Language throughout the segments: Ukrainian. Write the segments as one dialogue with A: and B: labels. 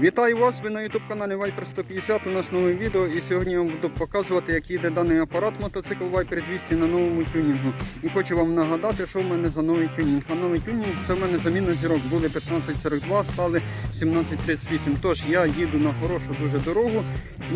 A: Вітаю вас! Ви на YouTube каналі Viper 150. У нас нове відео і сьогодні я вам буду показувати, як їде даний апарат мотоцикл Viper 200 на новому тюнінгу. І хочу вам нагадати, що в мене за новий тюнінг. А новий тюнінг це в мене заміна зірок. Були 1542, стали 1738. Тож я їду на хорошу дуже дорогу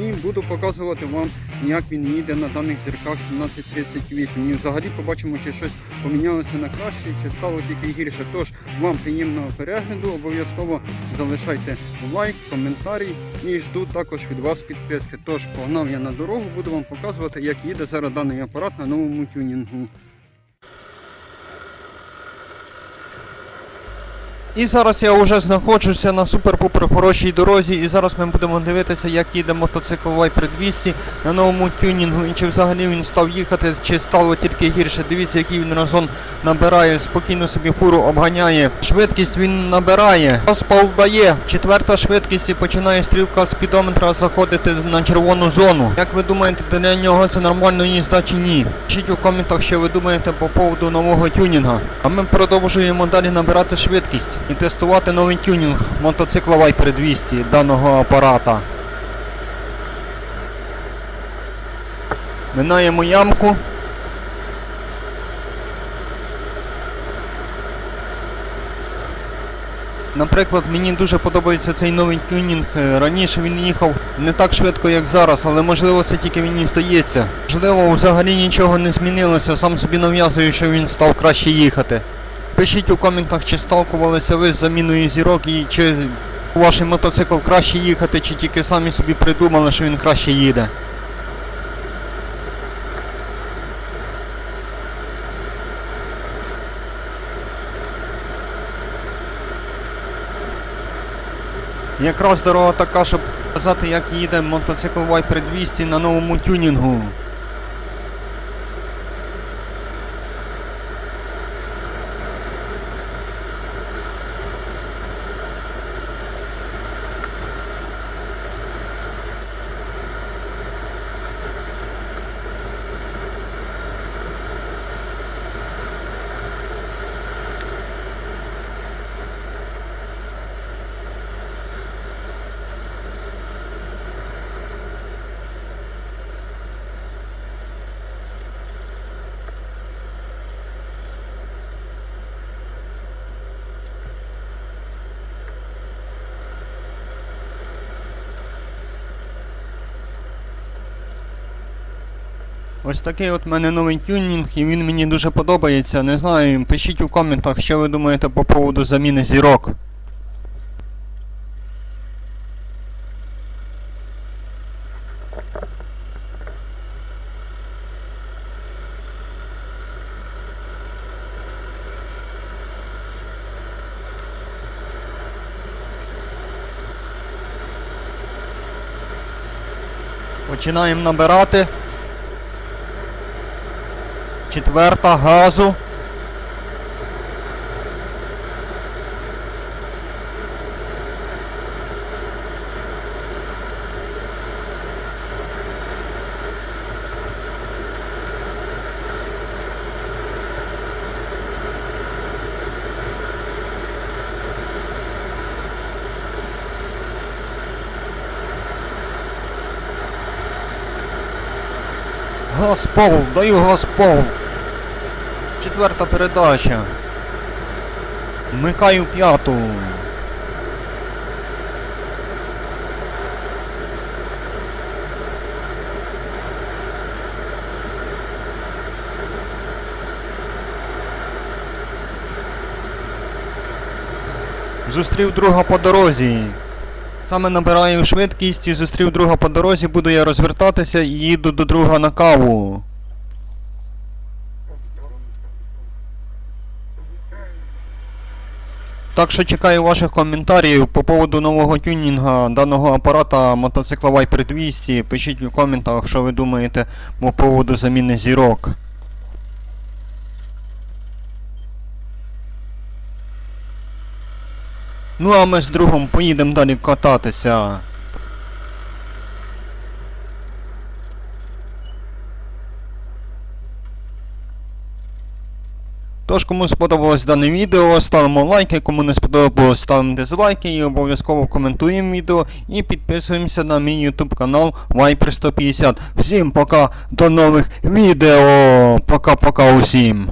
A: і буду показувати вам, як він їде на даних зірках 1738. І взагалі побачимо, чи щось помінялося на краще, чи стало тільки гірше. Тож вам приємного перегляду, обов'язково залишайте лайк, коментарі і жду також від вас підписки. Тож погнав я на дорогу, буду вам показувати, як їде зараз даний апарат на новому тюнінгу.
B: І зараз я вже знаходжуся на супер-пупер хорошій дорозі, і зараз ми будемо дивитися, як їде мотоцикл Viper 200 на новому тюнінгу, і чи взагалі він став їхати, чи стало тільки гірше. Дивіться, який він разон набирає, спокійно собі фуру обганяє. Швидкість він набирає, розпал дає. Четверта швидкість і починає стрілка спідометра заходити на червону зону. Як ви думаєте, для нього це нормально їзда чи ні? Пишіть у коментах, що ви думаєте по поводу нового тюнінга. А ми продовжуємо далі набирати швидкість і тестувати новий тюнінг мотоцикла Viper 200 даного апарата. Минаємо ямку. Наприклад, мені дуже подобається цей новий тюнінг. Е, Раніше він їхав не так швидко, як зараз, але можливо це тільки мені здається. Можливо, взагалі нічого не змінилося, сам собі нав'язую, що він став краще їхати. Пишіть у коментах, чи сталкувалися ви з заміною зірок і чи ваш мотоцикл краще їхати, чи тільки самі собі придумали, що він краще їде. Якраз дорога така, щоб показати, як їде мотоцикл Viper 200 на новому тюнінгу. Ось такий от мене новий тюнінг, і він мені дуже подобається. Не знаю, пишіть у коментах, що ви думаєте по поводу заміни зірок. Починаємо набирати. Четверта газу. Газ пол, даю газ пол. Четверта передача. Вмикаю п'яту. Зустрів друга по дорозі. Саме набираю швидкість і зустрів друга по дорозі, буду я розвертатися і їду до друга на каву. Так що чекаю ваших коментарів по поводу нового тюнінга даного апарата мотоцикла Viper 200. Пишіть у коментах, що ви думаєте по поводу заміни зірок. Ну а ми з другом поїдемо далі кататися. Тож, кому сподобалось дане відео, ставимо лайки, кому не сподобалось, ставимо дизлайки і обов'язково коментуємо відео і підписуємося на мій YouTube канал Viper 150. Всім пока, до нових відео. Пока-пока усім.